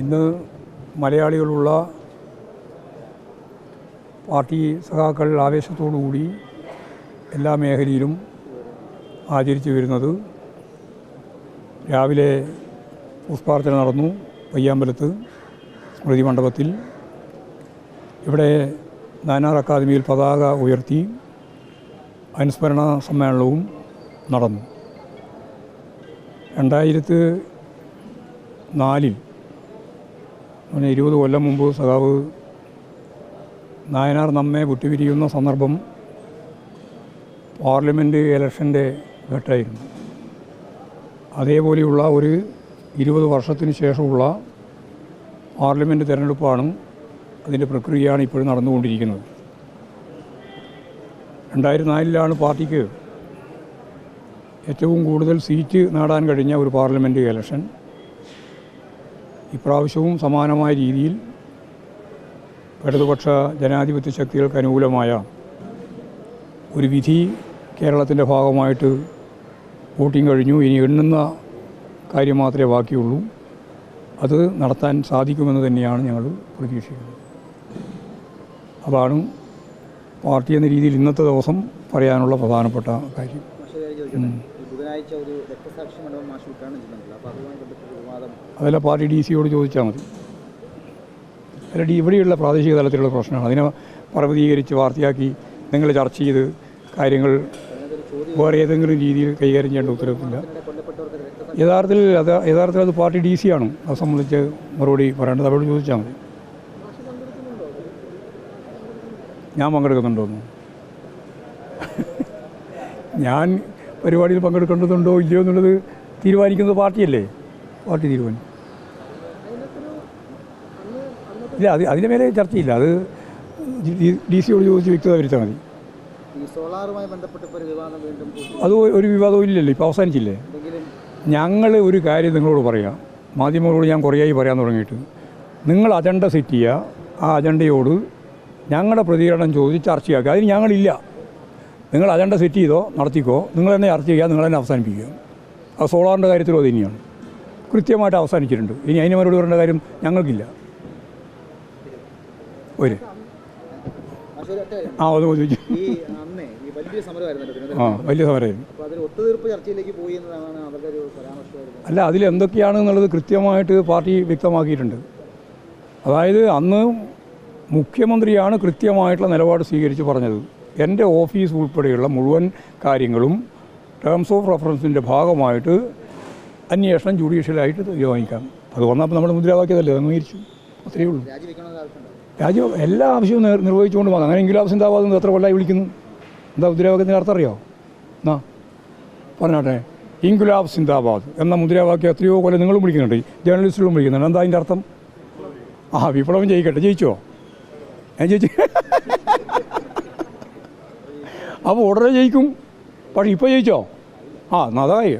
ഇന്ന് മലയാളികളുള്ള പാർട്ടി സഖാക്കൾ ആവേശത്തോടുകൂടി എല്ലാ മേഖലയിലും ആചരിച്ചു വരുന്നത്. രാവിലെ പുഷ്പാർച്ചന നടന്നു പയ്യാമ്പലത്ത് സ്മൃതി മണ്ഡപത്തിൽ. ഇവിടെ നാനാർ അക്കാദമിയിൽ പതാക ഉയർത്തി അനുസ്മരണ സമ്മേളനവും നടന്നു. രണ്ടായിരത്തി നാലിൽ അങ്ങനെ ഇരുപത് കൊല്ലം മുമ്പ് സഖാവ് നായനാർ നമ്മെ വിട്ടുപിരിയുന്ന സന്ദർഭം പാർലമെന്റ് ഇലക്ഷന്റെ ഘട്ടമായിരുന്നു. അതേപോലെയുള്ള ഒരു ഇരുപത് വർഷത്തിന് ശേഷമുള്ള പാർലമെന്റ് തിരഞ്ഞെടുപ്പാണ് അതിന്റെ പ്രക്രിയയാണ് ഇപ്പോഴും നടന്നുകൊണ്ടിരിക്കുന്നത്. രണ്ടായിരത്തി നാലിലാണ് പാർട്ടിക്ക് ഏറ്റവും കൂടുതൽ സീറ്റ് നേടാൻ കഴിഞ്ഞ ഒരു പാർലമെന്റ് ഇലക്ഷൻ. ഇപ്രാവശ്യവും സമാനമായ രീതിയിൽ ഇടതുപക്ഷ ജനാധിപത്യ ശക്തികൾക്ക് അനുകൂലമായ ഒരു വിധി കേരളത്തിന്റെ ഭാഗമായിട്ട് വോട്ടിംഗ് കഴിഞ്ഞു. ഇനി എണ്ണുന്ന കാര്യം മാത്രമേ ബാക്കിയുള്ളൂ. അത് നടത്താൻ സാധിക്കുമെന്ന് തന്നെയാണ് ഞങ്ങൾ പ്രതീക്ഷിക്കുന്നത്. അതാണ് പാർട്ടി എന്ന രീതിയിൽ ഇന്നത്തെ ദിവസം പറയാനുള്ള പ്രധാനപ്പെട്ട കാര്യം. ഒരു രക്തസാക്ഷി മണ്ഡപം മാഷ് ഉദ്ഘാടനം ചെയ്യുന്നുണ്ടല്ലോ അപ്പോൾ അതുമായി ബന്ധപ്പെട്ട വിവാദം. അതെല്ലാം പാർട്ടി ഡി സിയോട് ചോദിച്ചാൽ മതി. അല്ല ഡി ഇവിടെയുള്ള പ്രാദേശിക തലത്തിലുള്ള പ്രശ്നമാണ്. അതിനെ പർവതീകരിച്ച് വാർത്തയാക്കി നിങ്ങൾ ചർച്ച ചെയ്ത് കാര്യങ്ങൾ വേറെ ഏതെങ്കിലും രീതിയിൽ കൈകാര്യം ചെയ്യേണ്ട ഉത്തരവില്ല. യഥാർത്ഥത്തിൽ അത് യഥാർത്ഥത്തിൽ അത് പാർട്ടി ഡി സി ആണ്. അത് സംബന്ധിച്ച് മറുപടി പറയേണ്ടത് അവരോട് ചോദിച്ചാൽ മതി. ഞാൻ പങ്കെടുക്കുന്നുണ്ടോന്ന്? ഞാൻ പരിപാടിയിൽ പങ്കെടുക്കേണ്ടതുണ്ടോ ഇല്ലയോ എന്നുള്ളത് തീരുമാനിക്കുന്നത് പാർട്ടിയല്ലേ? പാർട്ടി തീരുമാനം ഇല്ല അത് അതിന്റെ മേലെ ചർച്ചയില്ല. അത് ഡി സിയോട് ചോദിച്ച് വ്യക്തത വരുത്താൽ മതി. അത് ഒരു വിവാദവും ഇല്ലല്ലോ. ഇപ്പോൾ അവസാനിച്ചില്ലേ? ഞങ്ങൾ ഒരു കാര്യം നിങ്ങളോട് പറയാം. മാധ്യമങ്ങളോട് ഞാൻ കുറേയായി പറയാൻ തുടങ്ങിയിട്ട്. നിങ്ങൾ അജണ്ട സെറ്റ് ചെയ്യുക. ആ അജണ്ടയോട് ഞങ്ങളുടെ പ്രതികരണം ചോദിച്ച് ചർച്ചയാക്കുക. അതിന് ഞങ്ങളില്ല. നിങ്ങൾ അജണ്ട സെറ്റ് ചെയ്തോ നടത്തിക്കോ നിങ്ങൾ തന്നെ ചർച്ച ചെയ്യുക നിങ്ങൾ തന്നെ അവസാനിപ്പിക്കുക. അത് സോളാറിന്റെ കാര്യത്തിലും അത് തന്നെയാണ്. കൃത്യമായിട്ട് അവസാനിച്ചിട്ടുണ്ട്. ഇനി അതിന് മറുപടി പറയേണ്ട കാര്യം ഞങ്ങൾക്കില്ല. ഒരു. ആ അത് ചോദിച്ചു. ആ വലിയ സമരമായിരുന്നു. അല്ല അതിൽ എന്തൊക്കെയാണ് എന്നുള്ളത് കൃത്യമായിട്ട് പാർട്ടി വ്യക്തമാക്കിയിട്ടുണ്ട്. അതായത് അന്ന് മുഖ്യമന്ത്രിയാണ് കൃത്യമായിട്ടുള്ള നിലപാട് സ്വീകരിച്ച് പറഞ്ഞത്. എന്റെ ഓഫീസ് ഉൾപ്പെടെയുള്ള മുഴുവൻ കാര്യങ്ങളും ടേംസ് ഓഫ് റെഫറൻസിന്റെ ഭാഗമായിട്ട് അന്വേഷണം ജുഡീഷ്യലായിട്ട് തീരുമാനിക്കാം അത് വന്നപ്പോൾ നമ്മൾ മുദ്രാവാക്യതല്ലേ? അംഗീകരിച്ചു. അത്രയേ ഉള്ളൂ. രാജ്യം എല്ലാ ആവശ്യവും നിർവഹിച്ചുകൊണ്ട് വന്നു. അങ്ങനെ എങ്കിലും ആവശ്യം എന്ന് എത്ര കൊല്ലായി വിളിക്കുന്നു? എന്താ മുദ്രാവാക്യത്തിന്റെ അർത്ഥം അറിയോ? എന്നാ പറഞ്ഞോട്ടെ. ഇൻഗുലാബ് സിന്ദാബാദ് എന്ന മുദ്രാവാക്യം എത്രയോ കൊല്ലം നിങ്ങളും വിളിക്കുന്നുണ്ട്. ജേർണലിസ്റ്റുകളും വിളിക്കുന്നുണ്ട്. എന്താ അതിന്റെ അർത്ഥം? ആ വിപ്ലവം ജയിക്കട്ടെ. ജയിച്ചോ? ഞാൻ ജയിച്ചു അപ്പോൾ ഉടനെ ജയിക്കും. പക്ഷേ ഇപ്പോൾ ജയിച്ചോ? ആ നന്നായി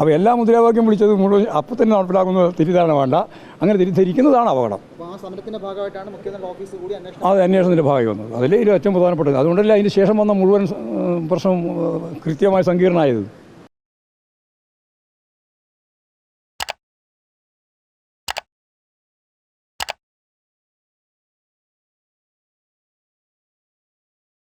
അപ്പോൾ എല്ലാ മുദ്രാവാക്യം വിളിച്ചത് മുഴുവൻ അപ്പം തന്നെ നടപ്പിലാക്കുന്ന തിരിതാണ് വേണ്ട. അങ്ങനെ തിരിച്ചിരിക്കുന്നതാണ് അപകടം. അത് അന്വേഷണത്തിന്റെ ഭാഗമായി വന്നത്. അതിലേ ഇതിൽ ഏറ്റവും പ്രധാനപ്പെട്ടത്. അതുകൊണ്ടല്ലേ അതിന് ശേഷം വന്ന മുഴുവൻ പ്രശ്നം കൃത്യമായി സങ്കീർണമായത്?